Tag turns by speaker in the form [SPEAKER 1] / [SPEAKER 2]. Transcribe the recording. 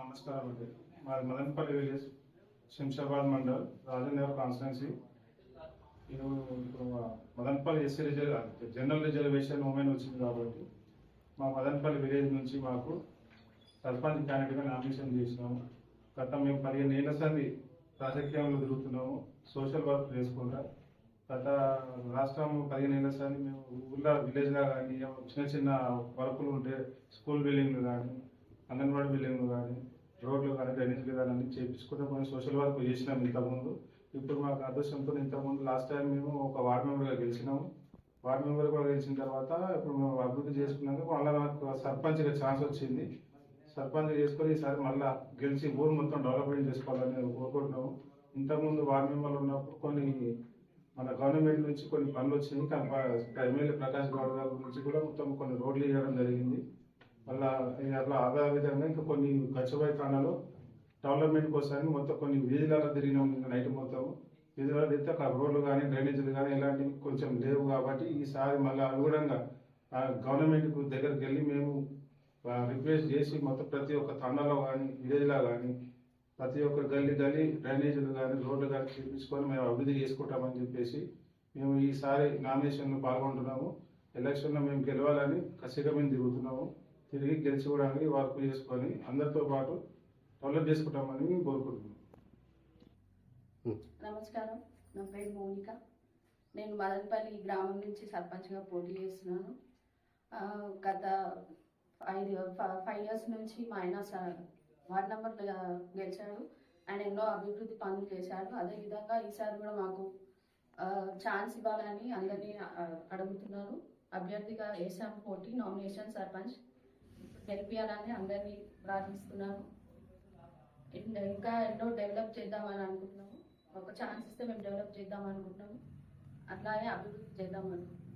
[SPEAKER 1] నమస్కారం అండి. మాది మదనపల్లి విలేజ్ శంషాబాద్ మండల్ రాజనగర్ కాన్స్టిట్యున్సీ. నేను ఇప్పుడు మా Madanapalli SC reserve general reservation women వచ్చింది కాబట్టి మా మదనపల్లి విలేజ్ నుంచి మాకు సర్పంచ్ క్యాండిడేట్గా నామినేషన్ చేసినాము. గత మేము పదిహేను ఏళ్ళ సంది రాజకీయంలో తిరుగుతున్నాము. సోషల్ వర్క్ చేసుకుంటా. గత రాష్ట్రం పదిహేను ఏళ్ళ సంది మేము ఊళ్ళో విలేజ్లో కానీ చిన్న చిన్న వర్కులు ఉంటే స్కూల్ బిల్డింగ్లు కానీ అంగన్వాడీ బిల్డింగ్ కానీ రోడ్లు కానీ డ్రైనేజ్ కానీ అన్ని చేయించుకుంటే కొన్ని సోషల్ వర్క్ చేసినాం ఇంతకుముందు. ఇప్పుడు మాకు అదృష్టంతో ఇంతకుముందు లాస్ట్ టైం మేము ఒక వార్డ్ మెంబర్గా గెలిచినాము. వార్డ్ మెంబర్ కూడా గెలిచిన తర్వాత ఇప్పుడు మేము అభివృద్ధి చేసుకున్నాక మళ్ళీ నాకు సర్పంచ్గా ఛాన్స్ వచ్చింది. సర్పంచ్ చేసుకొని ఈసారి మళ్ళీ గెలిచి ఊరు మొత్తం డెవలప్మెంట్ చేసుకోవాలని మేము కోరుకుంటున్నాము. ఇంతకుముందు వార్డ్ మెంబర్లు ఉన్నప్పుడు కొన్ని మన గవర్నమెంట్ నుంచి కొన్ని పనులు వచ్చినాయి. కానీ ఎమ్మెల్యే ప్రకాష్ గౌడ్ గారి నుంచి కూడా మొత్తం కొన్ని రోడ్లు ఇవ్వడం జరిగింది. మళ్ళీ అట్లా అదే విధంగా ఇంకా కొన్ని కచ్చబాయి తాండాలో డెవలప్మెంట్ కోసం మొత్తం కొన్ని వీధులలో తిరిగినాం ఇంకా నైట్ మొత్తం. వీధులలో తిరిగితే అక్కడ రోడ్లు కానీ డ్రైనేజీలు కానీ ఇలాంటివి కొంచెం లేవు కాబట్టి ఈసారి మళ్ళీ అనుగుణంగా ఆ గవర్నమెంట్ దగ్గరికి వెళ్ళి మేము రిక్వెస్ట్ చేసి మొత్తం ప్రతి ఒక్క తండాలో కానీ విలేజ్లో కానీ ప్రతి ఒక్క గల్లీ గల్లీ డ్రైనేజీలు కానీ రోడ్లు కానీ చూపించుకొని మేము అభివృద్ధి చేసుకుంటామని చెప్పేసి మేము ఈసారి నామినేషన్లో పాల్గొంటున్నాము. ఎలక్షన్లో మేము గెలవాలని కసిగా మేము తిరుగుతున్నాము. తిరిగి గెలిచి కూడా వర్క్ చేసుకొని అందరితో పాటు డెవలప్ చేసుకుంటామని మేము కోరుకుంటున్నాం
[SPEAKER 2] నమస్కారం. నా పేరు మౌనిక. నేను మదనపల్లి గ్రామం నుంచి సర్పంచ్గా పోటీ చేస్తున్నాను. గత ఐదు ఫైవ్ ఇయర్స్ నుంచి మా ఆయన వార్డ్ నెంబర్ గెలిచాడు. ఆయన ఎన్నో అభివృద్ధి పనులు చేశాడు. అదేవిధంగా ఈసారి కూడా మాకు ఛాన్స్ ఇవ్వాలని అందరినీ అడుగుతున్నారు. అభ్యర్థిగా వేసాం పోటీ నామినేషన్ సర్పంచ్. గెలిపించాలని అందరినీ ప్రార్థిస్తున్నాము. ఇంకా ఇంకా ఎన్నో డెవలప్ చేద్దామని అనుకుంటున్నాము. ఒక ఛాన్స్ ఇస్తే మేము డెవలప్ చేద్దాం అనుకుంటున్నాము. అట్లాగే అభివృద్ధి చేద్దాం అనుకుంటున్నాము.